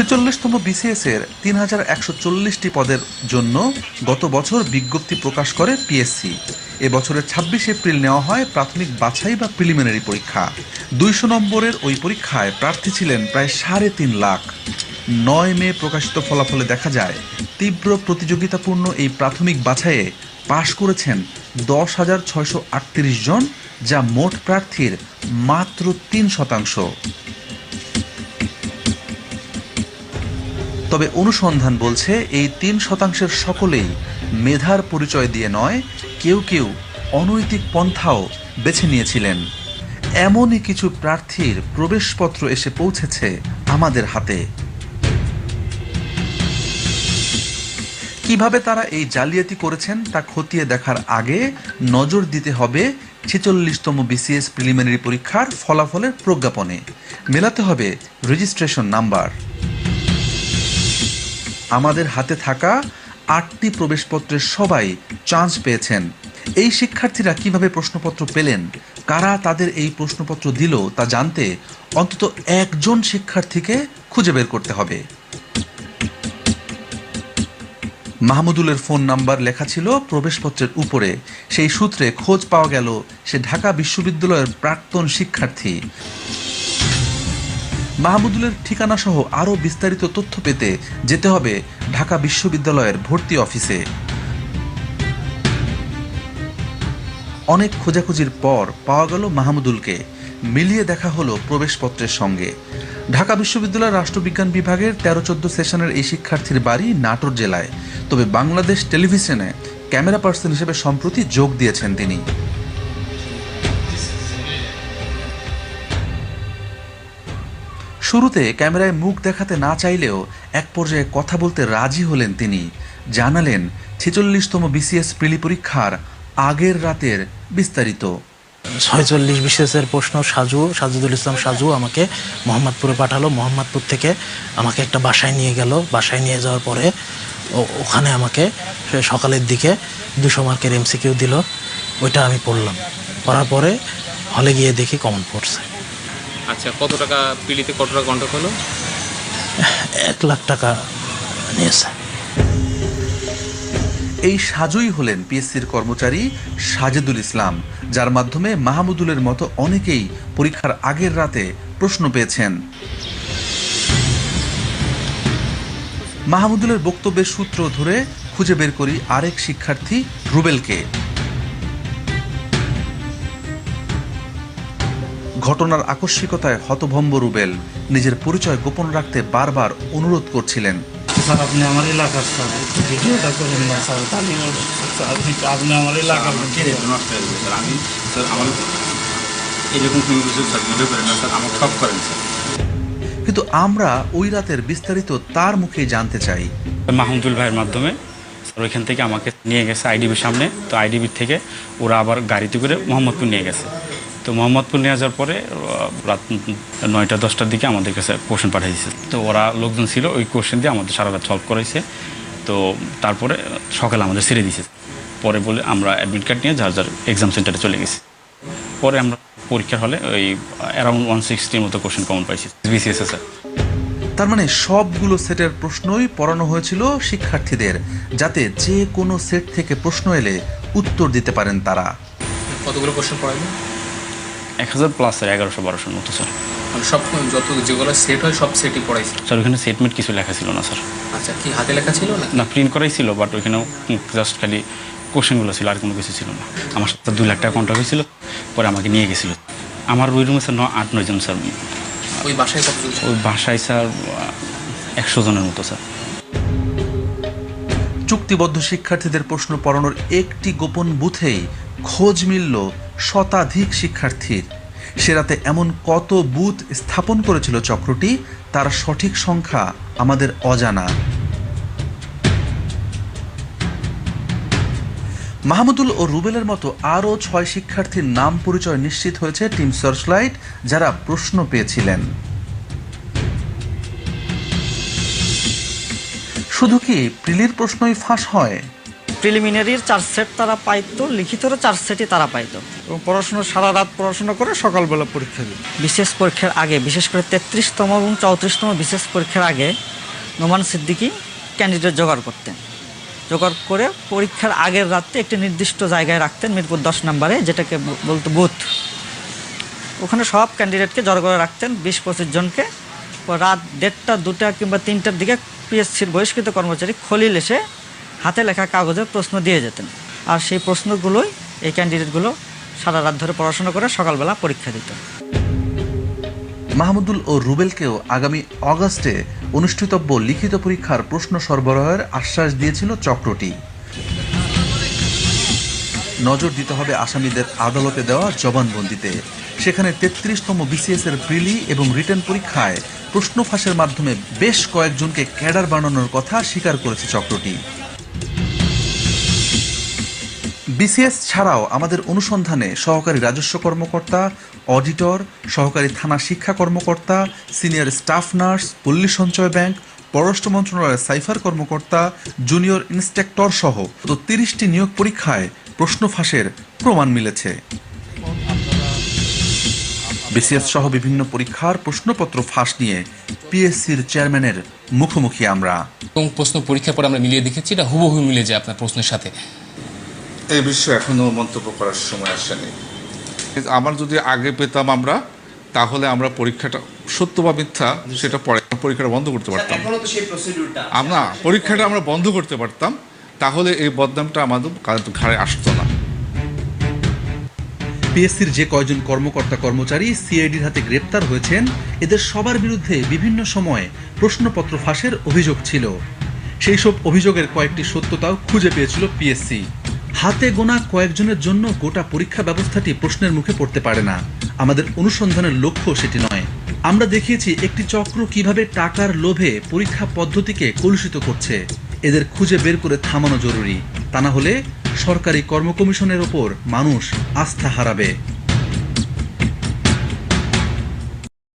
ছেচল্লিশতম BCS এর তিন হাজার একশো চল্লিশটি পদের জন্য গত বছর বিজ্ঞপ্তি প্রকাশ করে পিএসসি এবছরের ছাব্বিশ এপ্রিল নেওয়া হয় প্রাথমিক বাছাই বা প্রিলিমিনারি পরীক্ষা। দুইশো নম্বরের ওই পরীক্ষায় প্রার্থী ছিলেন প্রায় সাড়ে তিন লাখ। নয় মে প্রকাশিত ফলাফলে দেখা যায়, তীব্র প্রতিযোগিতাপূর্ণ এই প্রাথমিক বাছাইয়ে পাশ করেছেন দশ হাজার ছয়শো আটত্রিশ জন, যা মোট প্রার্থীর মাত্র তিন শতাংশ। তবে অনুসন্ধান বলছে এই তিন শতাংশের সকলেই মেধার পরিচয় দিয়ে নয়, কেউ কেউ অনৈতিক পন্থাও বেছে নিয়েছিলেন। এমনই কিছু প্রার্থীর প্রবেশপত্র এসে পৌঁছেছে আমাদের হাতে। কীভাবে তারা এই জালিয়াতি করেছেন তা খতিয়ে দেখার আগে নজর দিতে হবে ছেচল্লিশতম বিসিএস প্রিলিমিনারি পরীক্ষার ফলাফলের প্রজ্ঞাপনে। মেলাতে হবে রেজিস্ট্রেশন নাম্বার। আমাদের হাতে থাকা আটটি প্রবেশপত্রের সবাই চান্স পেয়েছেন। এই শিক্ষার্থীরা কীভাবে প্রশ্নপত্র পেলেন? কারা তাদের এই প্রশ্নপত্র দিল তা জানতে অন্তত একজন শিক্ষার্থীকে খুঁজে বের করতে হবে। মাহমুদুলের ফোন নাম্বার লেখা ছিল প্রবেশপত্রের উপরে। সেই সূত্রে খোঁজ পাওয়া গেল, সে ঢাকা বিশ্ববিদ্যালয়ের প্রাক্তন শিক্ষার্থী। মাহমুদুলের ঠিকানা সহ আরও বিস্তারিত তথ্য পেতে যেতে হবে ঢাকা বিশ্ববিদ্যালয়ের ভর্তি অফিসে। অনেক খোঁজাখুঁজির পর পাওয়া গেল মাহমুদুলকে। মিলিয়ে দেখা হলো প্রবেশপত্রের সঙ্গে। ঢাকা বিশ্ববিদ্যালয়ের রাষ্ট্রবিজ্ঞান বিভাগের তেরো চোদ্দ সেশনের এই শিক্ষার্থীর বাড়ি নাটোর জেলায়। তবে বাংলাদেশ টেলিভিশনে ক্যামেরা পার্সন হিসেবে সম্প্রতি যোগ দিয়েছেন তিনি। শুরুতে ক্যামেরায় মুখ দেখাতে না চাইলেও এক পর্যায়ে কথা বলতে রাজি হলেন তিনি। জানালেন, ছেচল্লিশতম বিসিএস প্রিলি পরীক্ষার আগের রাতের বিস্তারিত। ছয়চল্লিশ বিশেষের প্রশ্ন, সাজু, সাজুদুল ইসলাম সাজু আমাকে মোহাম্মদপুরে পাঠালো। মোহাম্মদপুর থেকে আমাকে একটা বাসায় নিয়ে গেল। বাসায় নিয়ে যাওয়ার পরে ওখানে আমাকে সকালের দিকে দুশো মার্কের এমসিকিউ দিল। ওইটা আমি পড়লাম। পড়ার পরে হলে গিয়ে দেখি কমন পড়ছে। আচ্ছা কত টাকা পিলিতে কত টাকা কন্ট্যাক্ট হলো? এক লাখ টাকা নিয়েছে। এই সাজুই হলেন পিএসসির কর্মচারী সাজেদুল ইসলাম যার মাধ্যমে মাহমুদুলের মতো অনেকেই পরীক্ষার আগের রাতে প্রশ্ন পেয়েছেন। মাহমুদুলের বক্তব্যের সূত্র ধরে খুঁজে বের করি আরেক শিক্ষার্থী রুবেলকে। ঘটনার আকস্মিকতায় হতভম্ব রুবেল নিজের পরিচয় গোপন রাখতে বারবার অনুরোধ করছিলেন। স্যার আপনি আমার এলাকার স্যার ভিডিওটা করেন না স্যার তাহলে আপনি- আমার এলাকার নষ্ট যাবে স্যার। আমি স্যার আমার এরকম কোনো কিছু স্যার ভিডিও করেন না স্যার। আমার সব করেন স্যার। কিন্তু আমরা ওই রাতের বিস্তারিত তার মুখে জানতে চাই। মাহমুদুল ভাইয়ের মাধ্যমে স্যার ওইখান থেকে আমাকে নিয়ে গেছে আইডিবির সামনে। তো আইডিবির থেকে ওরা আবার গাড়িতে করে মোহাম্মদপুর নিয়ে গেছে। তো মোহাম্মদপুর নিয়ে যাওয়ার পরে রাত নয়টা দশটার দিকে আমাদের কাছে কোশ্চেন পাঠিয়েছে তো ওরা লোকজন ছিল ওই কোশ্চেন দিয়ে আমাদের সারা রাত সলভ করাইছে তো তারপরে সকালে আমাদের ছেড়ে দিয়েছে। পরে বলে আমরা অ্যাডমিট কার্ড নিয়ে যার যার এক্সাম সেন্টারে চলে গেছি। পরে আমরা পরীক্ষার হলে ওই অ্যারাউন্ড ওয়ান সিক্সটির মতো কোশ্চেন কমন পাইছি। বিসিএস স্যার তার মানে সবগুলো সেটের প্রশ্নই পড়ানো হয়েছিল শিক্ষার্থীদের যাতে যে কোনো সেট থেকে প্রশ্ন এলে উত্তর দিতে পারেন তারা। কতগুলো কোশ্চেন পড়াইলো? এক হাজার প্লাস স্যার এগারোশো বারোশোর মতো স্যার মানে সব যত যেগুলো সেট হয় সব সেটই পড়াইছে স্যার ওখানে সেটমেন্ট কিছু লেখা ছিল না স্যার আচ্ছা কি হাতে লেখা ছিল না না প্রিন্ট করাই ছিল বাট ওইখানেও জাস্ট খালি কোশ্চেনগুলো ছিল আর কোনো কিছু ছিল না। আমার সাথে দুই লাখ টাকা কন্ট্যাক্ট হয়েছিল পরে আমাকে নিয়ে গেছিল। আমার ওই রুমে স্যার ন আট নয়জন স্যার ওই বাসায় ওই বাসায় স্যার একশো জনের মতো স্যার চুক্তিবদ্ধ শিক্ষার্থীদের প্রশ্ন পড়ানোর একটি গোপন বুথেই খোঁজ মিলল শতাধিক শিক্ষার্থীর। সেরাতে এমন কত বুথ স্থাপন করেছিল চক্রটি, তার সঠিক সংখ্যা আমাদের অজানা। মাহমুদুল ও রুবেলের মতো আরও ছয় শিক্ষার্থীর নাম পরিচয় নিশ্চিত হয়েছে টিম সার্চলাইট, যারা প্রশ্ন পেয়েছিলেন। শুধু কি প্রিলির প্রশ্নই ফাঁস হয়? প্রিলিমিনারির চার সেট তারা পাইতো লিখিতরও চার সেটই তারা পাইতো। এবং পড়াশোনা সারা রাত পড়াশোনা করে সকালবেলা পরীক্ষা দিই বিশেষ পরীক্ষার আগে বিশেষ করে তেত্রিশতম এবং চৌত্রিশতম বিশেষ পরীক্ষার আগে নোমান সিদ্দিকি ক্যান্ডিডেট জোগাড় করতেন। জোগাড় করে পরীক্ষার আগের রাতে একটি নির্দিষ্ট জায়গায় রাখতেন মিরপুর দশ নম্বরে যেটাকে বলতো বুথ। ওখানে সব ক্যান্ডিডেটকে জড়ো করে রাখতেন বিশ পঁচিশ জনকে। রাত দেড়টা দুটা কিংবা তিনটার দিকে পিএসসির বহিষ্কৃত কর্মচারী খলিল এসে হাতে লেখা কাগজে প্রশ্ন দিয়ে যেতেন। আর সেই প্রশ্নগুলোই এই ক্যান্ডিডেটগুলো সারা রাত ধরে পড়াশোনা করে সকালবেলা পরীক্ষা দিত। মাহমুদুল ও রুবেলকেও আগামী অগাস্টে অনুষ্ঠিতব্য লিখিত পরীক্ষার প্রশ্ন সরবরাহের আশ্বাস দিয়েছিল চক্রটি। নজর দিতে হবে আসামিদের আদালতে দেওয়া জবানবন্দিতে। সেখানে তেত্রিশতম বিসিএস এর প্রিলি এবং রিটার্ন পরীক্ষায় প্রশ্ন ফাঁসের মাধ্যমে বেশ কয়েকজনকে ক্যাডার বানানোর কথা স্বীকার করেছে চক্রটি। বিসিএস ছাড়াও আমাদের অনুসন্ধানে সহকারী রাজস্ব কর্মকর্তা, অডিটর, সহকারী থানা শিক্ষা কর্মকর্তা, সিনিয়র স্টাফ নার্স পল্লী সঞ্চয় ব্যাংক, পররাষ্ট্র মন্ত্রণালয়ের সাইফার কর্মকর্তা, জুনিয়র ইন্সট্রাক্টর সহ তো তিরিশটি নিয়োগ পরীক্ষায় প্রশ্ন ফাঁসের প্রমাণ মিলেছে। বিসিএস সহ বিভিন্ন পরীক্ষার প্রশ্নপত্র ফাঁস নিয়ে পিএসসির চেয়ারম্যানের মুখোমুখি আমরা। এবং প্রশ্ন পরীক্ষার পর আমরা মিলিয়ে দেখেছি, এটা হুবহু মিলে যায় আপনার প্রশ্নের সাথে। এই বিষয়ে এখনও মন্তব্য করার সময় আসেনি। আমার যদি আগে পেতাম আমরা তাহলে আমরা পরীক্ষাটা সত্য বা মিথ্যা সেটা পরে পরীক্ষাটা বন্ধ করতে পারতাম। আমরা পরীক্ষাটা আমরা বন্ধ করতে পারতাম তাহলে এই বদনামটা আমাদের ঘাড়ে আসতো না। পিএসসির যে কয়জন কর্মকর্তা কর্মচারী সিআইডির হাতে গ্রেপ্তার হয়েছেন এদের সবার বিরুদ্ধে বিভিন্ন সময়ে প্রশ্নপত্র ফাঁসের অভিযোগ ছিল। সেই সব অভিযোগের কয়েকটি সত্যতাও খুঁজে পেয়েছিল পিএসসি। হাতে গোনা কয়েকজনের জন্য গোটা পরীক্ষা ব্যবস্থাটি প্রশ্নের মুখে পড়তে পারে না। আমাদের অনুসন্ধানের লক্ষ্য সেটি নয়। আমরা দেখিয়েছি একটি চক্র কীভাবে টাকার লোভে পরীক্ষা পদ্ধতিকে কলুষিত করছে। এদের খুঁজে বের করে থামানো জরুরি। তা না হলে সরকারি কর্ম কমিশনের ওপর মানুষ আস্থা হারাবে।